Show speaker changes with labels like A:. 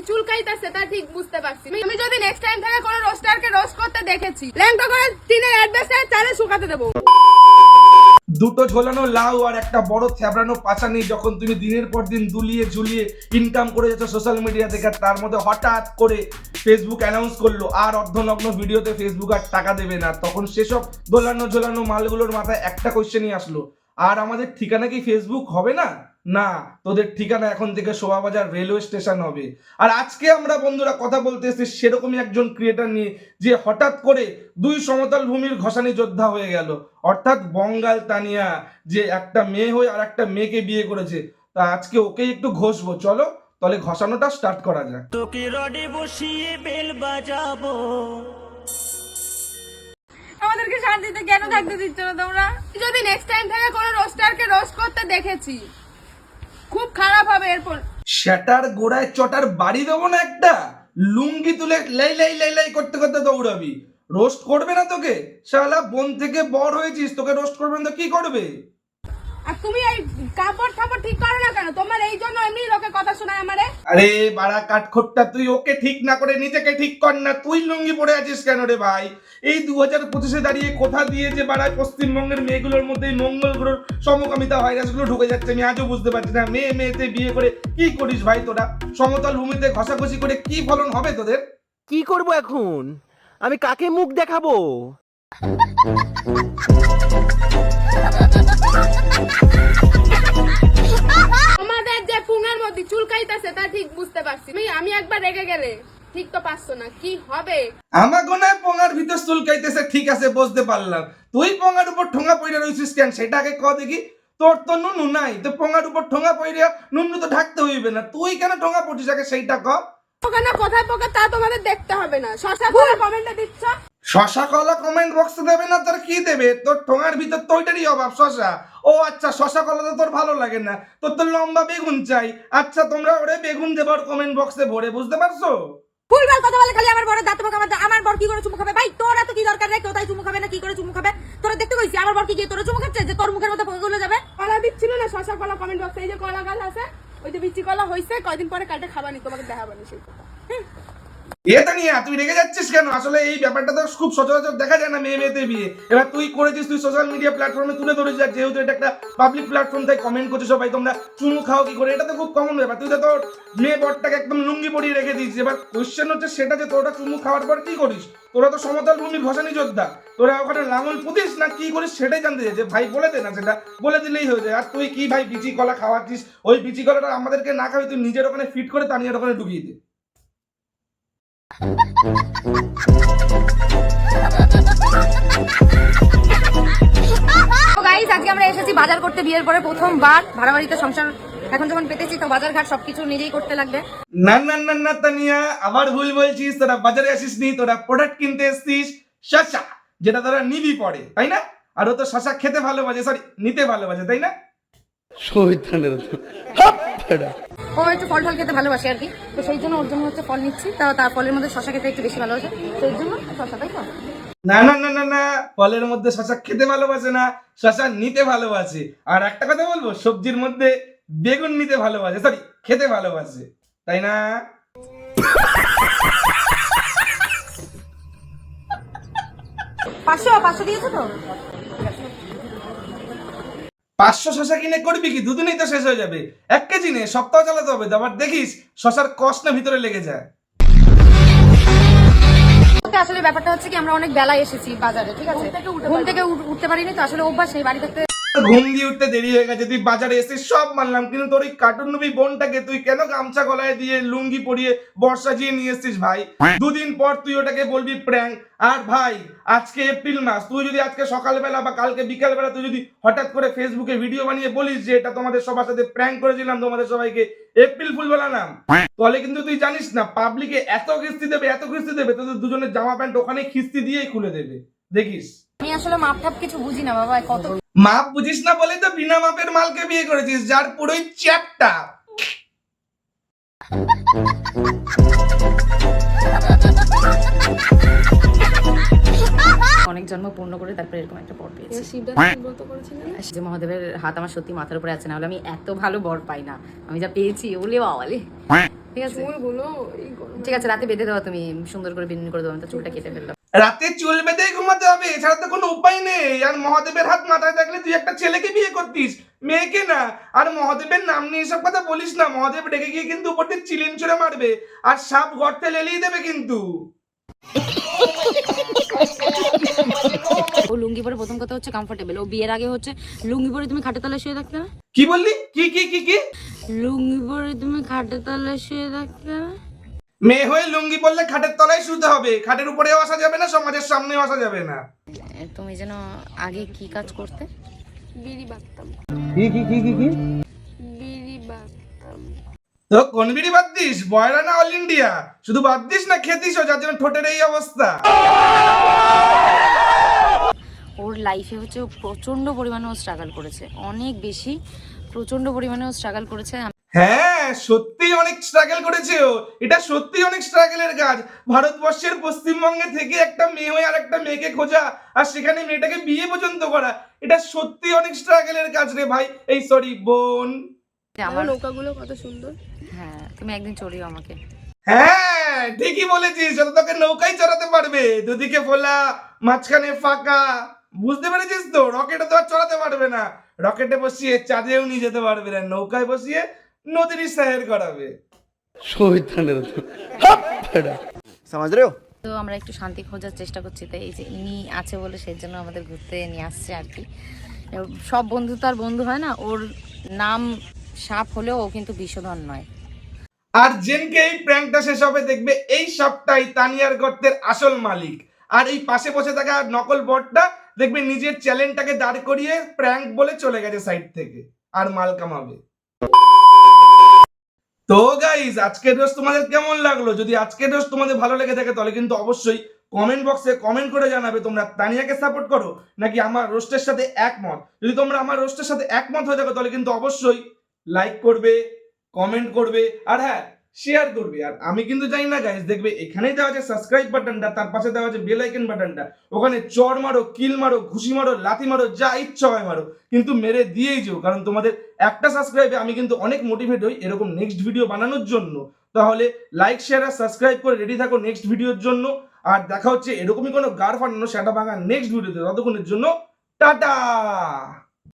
A: মধ্যে চুলকাইতেছে, তা ঠিক বুঝতে পারছি আমি যদি নেক্সট টাইম থেকে কোনো রোস্টারকে রোস্ট করতে দেখেছি, ল্যাংটা করে টিনের অ্যাড্রেসে চালে শুকাতে দেবো।
B: দুটো ঝোলানো লাউ আর একটা বড় থ্যাবড়ানো পাছা নিয়ে যখন তুমি দিনের পর দিন দুলিয়ে ঝুলিয়ে ইনকাম করে যাচ্ছ সোশ্যাল মিডিয়া থেকে, তার মধ্যে হঠাৎ করে ফেসবুক অ্যানাউন্স করল, আর অর্ধনগ্ন ভিডিওতে ফেসবুক আর টাকা দেবে না। তখন সেসব দোলানো ঝোলানো মালগুলোর মাথায় একটা কোশ্চেনই আসলো, আর আমাদের ঠিকানা কি ফেসবুক হবে না? না তোদের ঠিকানা এখন থেকে শোভাবাজার রেলওয়ে স্টেশন হবে। আর আজকে আমরা বন্ধুরা কথা বলতে এসেছি সেরকমই একজন ক্রিয়েটার নিয়ে যে হঠাৎ করে দুই সমতল ভূমির ঘষানি যোদ্ধা হয়ে গেল। অর্থাৎ বঙ্গাল তানিয়া যে একটা মেয়ে হয়ে আর একটা মেয়েকে বিয়ে করেছে। তা আজকে ওকেই একটু ঘষবো চলো? তাহলে ঘষানোটা স্টার্ট করা যাক।
C: তোকে রডে বসিয়ে বেল বাজাবো।
A: আমাদেরকে শান্তিতে কেন থাকতে দিচ্ছ না তোমরা? যদি নেক্সট টাইম থেকে কোনো রোস্টারকে রোস্ট করতে দেখেছি। খারাপ হবে এরপর।
B: শ্যাটার গোড়ায় চটার বাড়ি দেবো না একটা? লুঙ্গি তুলে লাই লাই লাই লাই করতে করতে দৌড়াবি। রোস্ট করবে না তোকে? শালা বোন থেকে বড় হয়েছিস তোকে রোস্ট করবে না তো কি করবে?
A: আর তুমি এই কাপড় ঠাপড় ঠিক করো না কেন তোমার এই জন্য এমনি লোকে কথা শোনায় আমারে
B: আরে বাড়া কাঠখোট্টা তুই ওকে ঠিক না করে নিজেকে ঠিক কর না তুই লুঙ্গি পরে আছিস কেন রে ভাই? এই দু হাজার পঁচিশে দাঁড়িয়ে কোথা দিয়ে যে বাড়ায় পশ্চিমবঙ্গের মেয়েগুলোর মধ্যে মঙ্গল গ্রহ সমকামিতা ভাইরাসগুলো ঢুকে যাচ্ছে আমি আজও বুঝতে পারছি না। মেয়ে মেয়েতে বিয়ে করে কি করিস ভাই তোরা? সমতল ভূমিতে ঘষাঘষি করে কি ফলন হবে তোদের?
D: কি করব এখন? আমি কাকে মুখ দেখাবো?
A: হবে?
B: আমার গোনায় পঙ্গার ভিতর চুলকাইতেছে ঠিক আছে বুঝতে পারলাম। তুই পঙ্গার উপর ঠোঙা রইছিস কেন? সেটাকে ক দেখি। তোর তো নুনু নাই তো পঙ্গার উপর ঠোঙা নুনু তো ঢাকতে হইবে না। তুই কেন ঠোঙা পড়ছিস আগে সেইটা ক?
A: ওখানে কোথায় পোকা তা তোমাদের দেখতে হবে না। শশা করে কমেন্টে দিচ্ছ?
B: শশা কলা কমেন্ট বক্সে দেবে না তোর কি দেবে? তোর ঠোঙার ভিতর তোইটারই অভাব শশা। ও আচ্ছা শশা কলা তো তোর ভালো লাগে না। তোর তো লম্বা বেগুন চাই। আচ্ছা তোমরা ওরে বেগুন দেবার কমেন্ট বক্সে ভরে বুঝতে পারছ?
E: ভুলভাল কথা বলে খালি আমার বড় দাঁত মুখ আমার বর কি করে চুমু খাবে? ভাই, তোরা তো কি দরকার রে? তাই চুমু খাবে না? কি করে চুমু খাবে? তোরা দেখতে কইছি আমার বর কি গিয়ে তোরা চুমু খাচ্ছে? যে তোর মুখের মধ্যে পোকাগুলো যাবে?
A: কলা দিচ্ছিল না শশা কলা কমেন্ট বক্সে এই যে কলা গাছ আছে, ওই যে বিচি কলা হয়েছে কয়দিন পরে কাটে খাবানি, তোমাকে দেখাবানি সেই কথা।
B: এটা নিয়ে তুই রেগে যাচ্ছিস কেন? আসলে এই ব্যাপারটা তো খুব সচরাচর দেখা যায় না মেয়ে মেয়েতে বিয়ে। এবার তুই করেছিস, তুই সোশ্যাল মিডিয়া প্ল্যাটফর্মে তুলে ধরেছিস আর যেহেতু এটা একটা পাবলিক প্ল্যাটফর্ম তাই কমেন্ট সবাই, তোমরা খাও কি করে? এটা তো খুব কমন ব্যাপার। তুই তো তোর মেয়ে বরটাকে একদম লুঙ্গি পরিয়ে রেখে দিয়েছিস। এবার কোয়েশ্চেন হচ্ছে সেটা যে তোরা চুমু খাওয়ার পর কি করিস? তোরা তো সমতল ভূমির ঘষানি যোদ্ধা। তোরা ওখানে লাঙল পুঁতিস না কি করিস সেটাই জানতে চাইছে। ভাই বলে দে না সেটা, বলে দিলেই হয়ে যায়। আর তুই কি ভাই বিচি কলা খাওয়াচ্ছিস? ওই বিচি কলাটা আমাদেরকে না খাওয়াই, তুই নিজের ওখানে ফিট করে তানিয়ার ওখানে ঢুকিয়ে দে।
E: তো গাইস আজকে আমরা এসেছি বাজার করতে বিয়ের পরে প্রথমবার। ভাড়া বাড়িতে সংসার এখন যখন পেতেছি তো বাজার ঘাট সবকিছু নিজেই করতে লাগবে।
B: না না না না তানিয়া আবার ভুল বলছিস তোরা বাজারে আসিস নি তোরা প্রোডাক্ট কিনতে এসছিস শশা যেটা তোরা নিবি পড়ে তাই না? আর ও তো শশা খেতে ভালোবাসে সরি নিতে ভালোবাসে তাই না?
E: ও একটু ফল ফল খেতে ভালোবাসে আর কি। তো সেই জন্য ওর জন্য হচ্ছে ফল নিচ্ছি। তা তার ফলের মধ্যে শশা খেতে একটু বেশি ভালোবাসে। সেই জন্য শশা তাই
B: না না না না না ফলের মধ্যে শশা খেতে ভালোবাসে না শশা নিতে ভালোবাসে। আর একটা কথা বলব সবজির মধ্যে বেগুন নিতে ভালোবাসে সরি খেতে ভালোবাসে তাই না?
E: পাঁচশো পাঁচশো দিয়েছ তো?
B: পাঁচশো শশা কিনে করবি কি? দুদিনেই তো শেষ হয়ে যাবে। এক কেজি নে সপ্তাহ চালাতে হবে। তো আবার দেখিস শশার কষ্ট না ভিতরে লেগে যায়।
E: আসলে ব্যাপারটা হচ্ছে কি আমরা অনেক বেলায় এসেছি বাজারে ঠিক আছে? ঘুম থেকে উঠ- উঠতে পারিনি তো আসলে অভ্যাস নেই বাড়ি থাকতে।
B: ঘুম দিয়ে উঠতে দেরি হয়ে গেছে তুই বাজারে এসে সব মানলাম কিন্তু তোর ওই কার্টুন নবী বোনটাকে তুই কেন গামছা গলায় দিয়ে লুঙ্গি পরিয়ে বর্ষা জিয়ে নিয়ে এসছিস ভাই? দুদিন পর তুই ওটাকে বলবি প্র্যাঙ্ক আর ভাই আজকে এপ্রিল মাস তুই যদি আজকে সকালবেলা বা কালকে বিকালবেলা তুই যদি হঠাৎ করে ফেসবুকে ভিডিও বানিয়ে বলিস যে এটা তোমাদের সবার সাথে প্র্যাঙ্ক করেছিলাম তোমাদের সবাইকে এপ্রিল ফুল বানালাম তাহলে কিন্তু তুই জানিস না পাবলিকে এত কিস্তি দেবে এত কিস্তি দেবে তোদের দুজনের জামা প্যান্ট ওখানে কিস্তি দিয়েই খুলে দেবে। দেখিস।
E: আমি আসলে মাপ টাপ কিছু বুঝি না বাবা কত
B: মাপ বুঝিস না বলে তো বিনা মাপের মালকে বিয়ে করেছিস যার পুরোই চ্যাপটা।
E: অনেক
F: জন্ম পূর্ণ করে তারপরে এরকম একটা বর পেয়েছি। যে মহাদেবের হাত আমার সত্যি মাথার উপরে আছে না হলে আমি এত ভালো বর পাই না। আমি যা পেয়েছি ওলে বাবালে। ঠিক আছে। ঠিক আছে রাতে বেঁধে দেওয়া তুমি সুন্দর করে বিন করে দেবো আমি তো চুলটা কেটে ফেললাম।
B: রাতে চুল বেঁধেই ঘুমাতে হবে এছাড়া তো কোনো উপায় নেই। আর মহাদেবের হাত মাথায় থাকলে তুই একটা ছেলেকে বিয়ে করতিস মেয়েকে না। আর মহাদেবের নাম নিয়ে এসব কথা বলিস না মহাদেব ডেকে গিয়ে কিন্তু উপর দিয়ে চিলিন ছুড়ে মারবে আর সাপ গর্তে লেলিয়ে দেবে কিন্তু।
F: ও লুঙ্গি পরে প্রথম কথা হচ্ছে কমফোর্টেবল ও বিয়ের আগে হচ্ছে লুঙ্গি পরে তুমি খাটের তলায় শুয়ে থাকতে না
B: কি বললি? কি কি কি কি?
F: লুঙ্গি পরে তুমি খাটে তলায় শুয়ে থাকতে না
B: মেয়ে হয়ে লুঙ্গি পরলে খাটের তলায় শুতে হবে। খাটের উপরেও আসা যাবে না সমাজের সামনেও আসা যাবে না।
F: তুমি যেন আগে কি কাজ করতে?
A: বিড়ি বাঁধতাম।
D: কি কি কি কি কি?
A: বিড়ি বাঁধতাম।
B: তো কোন বিড়ি বাদ দিস বয়রা না অল ইন্ডিয়া? শুধু বাদ দিস না খেতিসও যার জন্য ঠোঁটের এই অবস্থা?
F: ওর লাইফে হচ্ছে ও প্রচণ্ড পরিমাণে ও স্ট্রাগল করেছে। অনেক বেশি প্রচণ্ড পরিমাণে ও স্ট্রাগল করেছে।
B: হ্যাঁ সত্যি অনেক স্ট্রাগল করেছে ও এটা সত্যি অনেক স্ট্রাগলের কাজ। ভারতবর্ষের পশ্চিমবঙ্গে থেকে একটা মেয়ে হয়ে আর একটা মেয়েকে খোঁজা আর সেখানে মেয়েটাকে বিয়ে পর্যন্ত করা এটা সত্যি অনেক স্ট্রাগলের কাজ রে ভাই। এই সরি বোন।
F: আমার
A: আমার নৌকাগুলো কত সুন্দর।
F: হ্যাঁ তুমি একদিন চড়িও আমাকে।
B: হ্যাঁ ঠিকই বলেছিস ওটা তোকে নৌকাই চড়াতে পারবে। দুদিকে ফোলা মাঝখানে ফাঁকা। বুঝতে পেরেছিস তো? রকেটে তো আর চড়াতে পারবে না। রকেটে বসিয়ে চাঁদেও নিয়ে যেতে পারবে না। নৌকায় বসিয়ে নদীর সাহের গড়াবে।
D: শহীদানের সমাজ রে
F: তো আমরা একটু শান্তি খোঁজার চেষ্টা করছি তাই এই যে ইনি আছে বলে সেই জন্য আমাদের ঘুরতে নিয়ে আসছে আর কি। সব বন্ধু তার বন্ধু হয় না ওর নাম সাপ হলেও ও কিন্তু বিশোধন নয়।
B: আর জেনকে এই প্র্যাঙ্কটা শেষ হবে দেখবে এই সাপটাই তানিয়ার গর্তের আসল মালিক। আর এই পাশে বসে থাকা নকল বটটা দেখবে নিজের চ্যালেঞ্জটাকে দাঁড় করিয়ে প্র্যাঙ্ক বলে চলে গেছে সাইড থেকে আর মাল কামাবে। তো গাইজ আজকের রোজ তোমাদের কেমন লাগল? যদি আজকের রোজ তোমাদের ভালো লেগে থাকে, তাহলে কিন্তু অবশ্যই কমেন্ট বক্সে কমেন্ট করে জানাবে তোমরা। তানিয়াকে সাপোর্ট করো, নাকি আমার রোস্টের সাথে একমত? যদি তোমরা আমার রোস্টের সাথে একমত হয়ে থাকো, তাহলে কিন্তু অবশ্যই লাইক করবে কমেন্ট করবে। আর হ্যাঁ শেয়ার করবে। আর আমি কিন্তু জানি না গাইজ দেখবে এখানেই দেওয়া আছে সাবস্ক্রাইব বাটনটা, তার পাশে দেওয়া আছে বেল আইকন বাটনটা। ওখানে চর মারো কিল মারো, ঘুষি মারো, লাথি মারো, যা ইচ্ছা হয় মারো, কিন্তু মেরে দিয়েই যেও। কারণ তোমাদের একটা সাবস্ক্রাইবে আমি কিন্তু অনেক মোটিভেট হই এরকম নেক্সট ভিডিও বানানোর জন্য। তাহলে লাইক শেয়ার আর সাবস্ক্রাইব করে রেডি থাকো নেক্সট ভিডিওর জন্য। আর দেখা হচ্ছে এরকমই কোনো গার ফাটানো, সেটা ভাঙা নেক্সট ভিডিওতে ততক্ষণের জন্য টাটা!